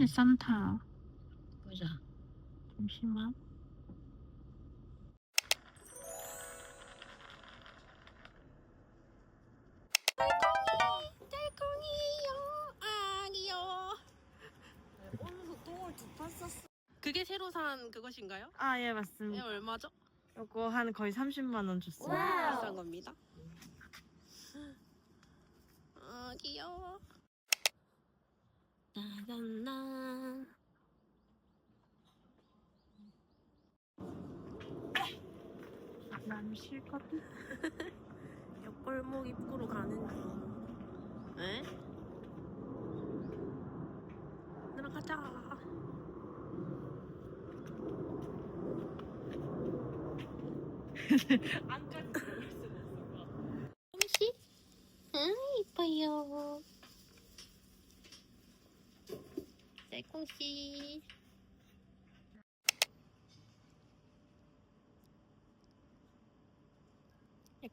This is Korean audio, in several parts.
이 산타. 보자. 잠시만. 그게 새로 산 그것인가요? 아, 예, 네, 맞습니다. 얼마죠? 요거 한 거의 30만 원 줬어요. 비싼 겁니다. 아 귀여워. 나나나. 난 싫거든. 옆골목 입구로 가는 중. 에? 들어가자. 안까지 들어갈 수가 없어. 콩씨? 아 이뻐요. 쌀콩씨.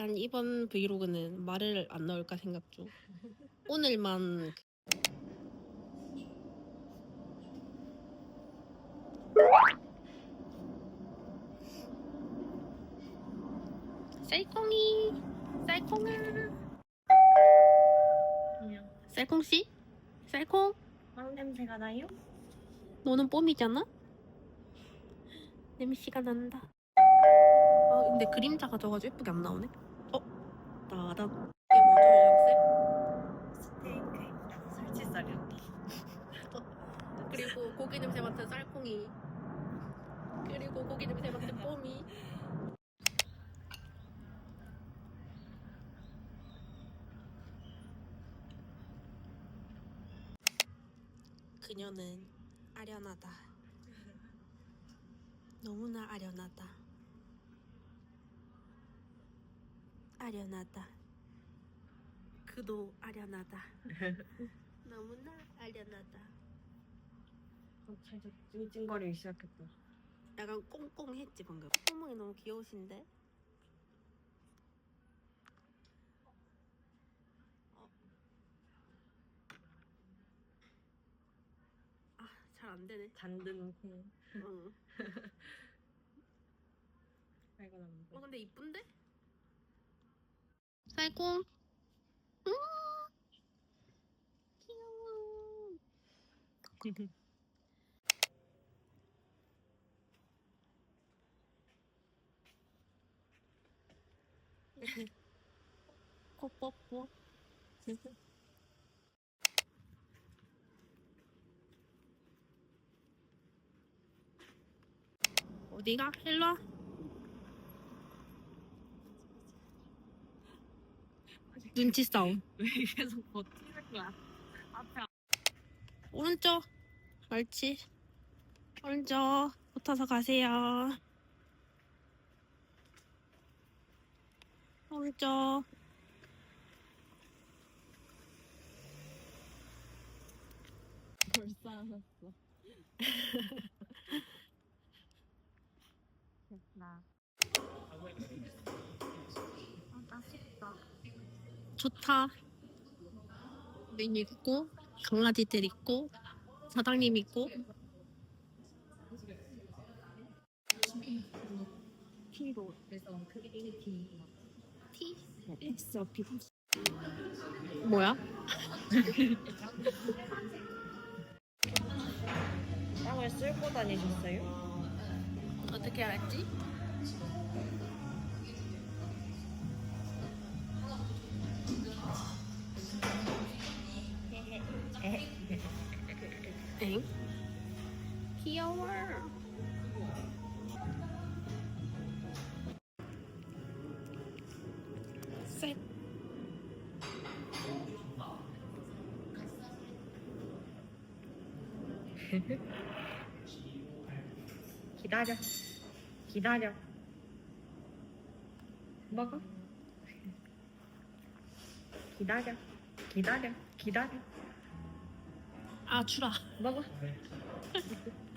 약간 이번 브이로그는 말을 안 넣을까 생각 중. 오늘만 쌀콩이 쌀콩아 그냥 쌀콩 씨? 쌀콩? 빵 냄새가 나요? 너는 뽐이잖아? 냄새가 난다 아 근데 그림자가 져가지고 예쁘게 안 나오네 어? 나다 이게 뭐죠 스테이크입니다. 설치살이었다. 양쌤? 그리고 고기 냄새 맡은 쌀콩이 그리고 고기 냄새 맡은 뽐이 그녀는 아련하다 너무나 아련하다 아련하다 그도 아련하다 너무나 아련하다 살짝 찡찡거리기 시작했다. 약간 꽁꽁했지 방금 꽁꽁이 너무 귀여우신데 어. 아잘 안 되네 잔든 콩. 응. 아이고 나어 근데 이쁜데? 쌀콩 음. 귀여워. 코 뽀뽀 어디가? 일로와 눈치 싸움 왜 계속 버티는 거야? 앞에 오른쪽 옳지 오른쪽 붙어서 가세요 오른쪽 불쌍했어. 됐나? 아, 따숩다. 좋다 메뉴 있고 강아지들 있고 사장님 있고 T로 그래서 그게 이게 T. 티 했어 비. 뭐야? 빵을 쓸고 다니셨어요? 어떻게 알았지? 셋. 기다려. 기다려. 먹어. 기다려. 기다려. 기다려. 아 주라. 먹어.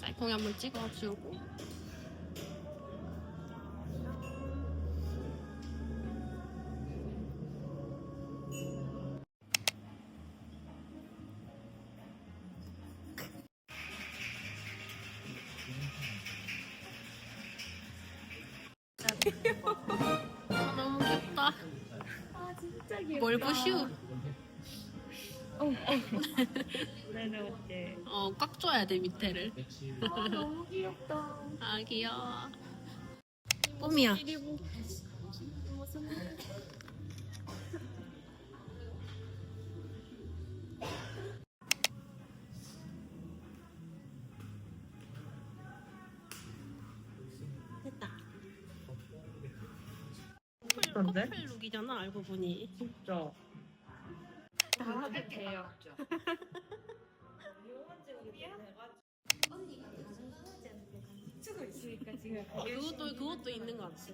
쌀콩이 한번 찍어주고. 아, 너무 귀엽다. 아 진짜 귀엽다. 뭘 부슈? 어때? 어, 꽉 줘야 돼, 밑에를. 아 너무 귀엽다. 아, 귀여워. 뽀미야. 커플 룩이잖아, 알고 보니. 진짜. 나도 개였죠. 치고 있으니까 지금 그것도, 그것도 있는 것 같아.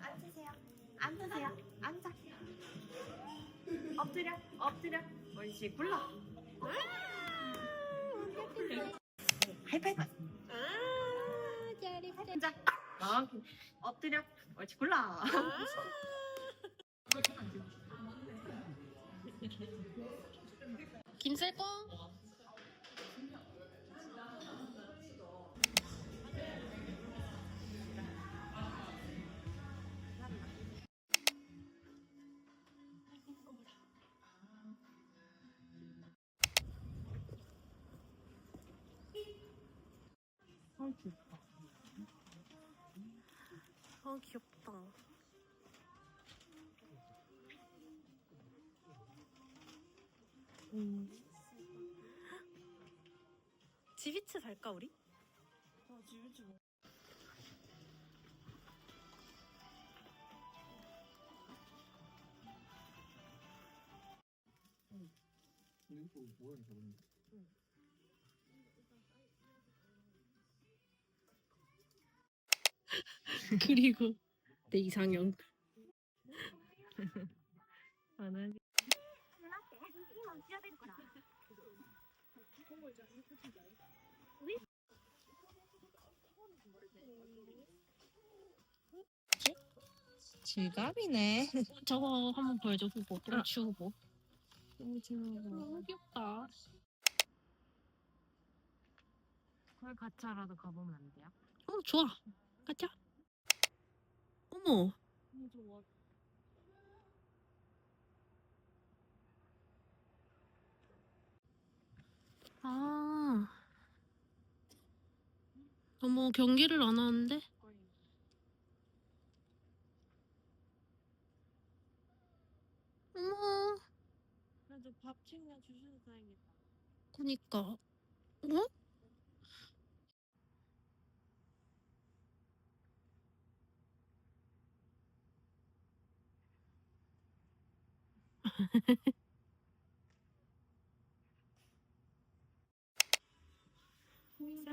앉으세요. 앉으세요. 앉아. 엎드려. 엎드려. 옳지. 굴러. 하이파이브. 아, 잘했어. 앉아. 어, 엎드려. 옳지. 굴러. 김셀꽁. 아 귀엽다. 음. 지비츠 살까 우리? 그리고 내 이상형. 나는 질감이네. 저거 한번 보여줘 후보. 브로치 후보. 너무. 너무 귀엽다. 걸 가차라도 가보면 안 돼요? 어 좋아. 가자. 어머. 너무 좋아. 아. 어머 경기를 안 하는데? 어머. 그래도 밥 챙겨 주셔서 다행이다. 그니까. 어?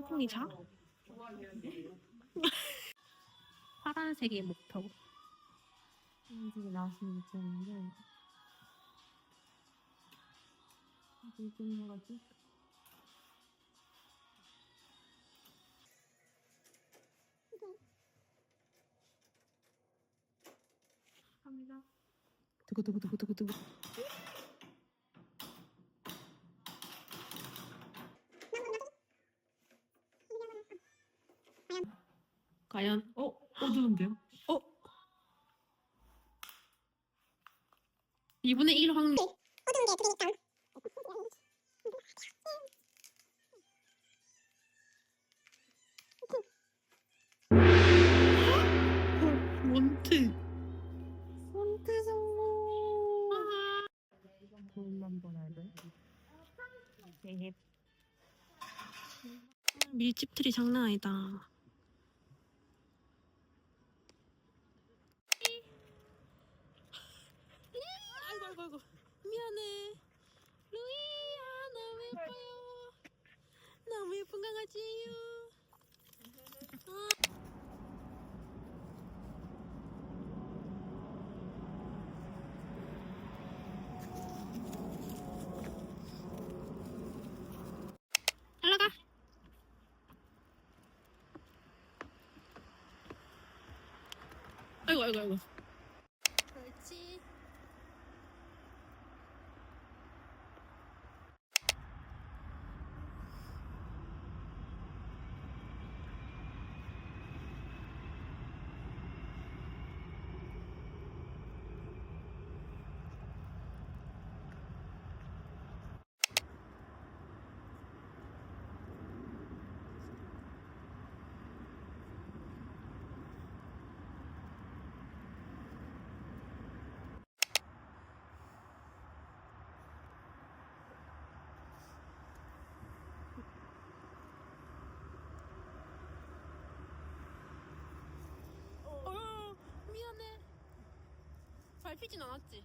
셀풍이 자? 파란색의 목표. 음식이 나왔으면 좋겠는데. 무슨 거지? 갑니다. 두구두구두구두구두구. 과연 어? 어두운데요? 어? 2분의 1 확률. 원트. 손트 성공. 벌어야 돼. 네. 밀집들이 장난 아니다. 아이고 아이고 아이고 미안해 루이야 예뻐요. 너무 예쁜 강아지예요. 올라가. 아이고 아이고 아이고. 그렇지. 어 미안해. 밟히진 않았지.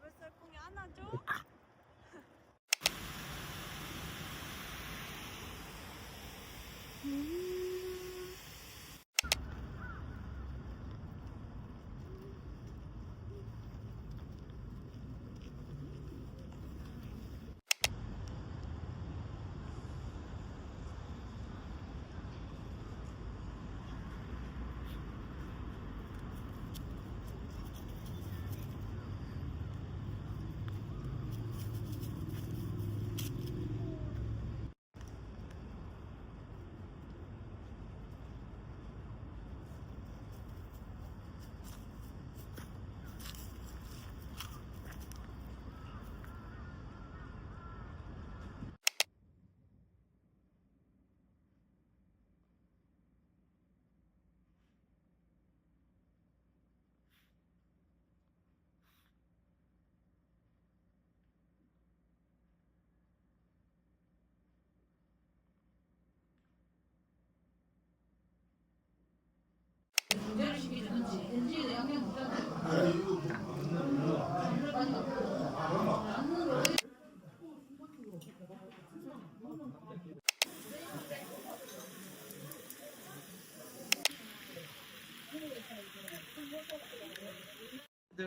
왜 쌀콩이 안아줘?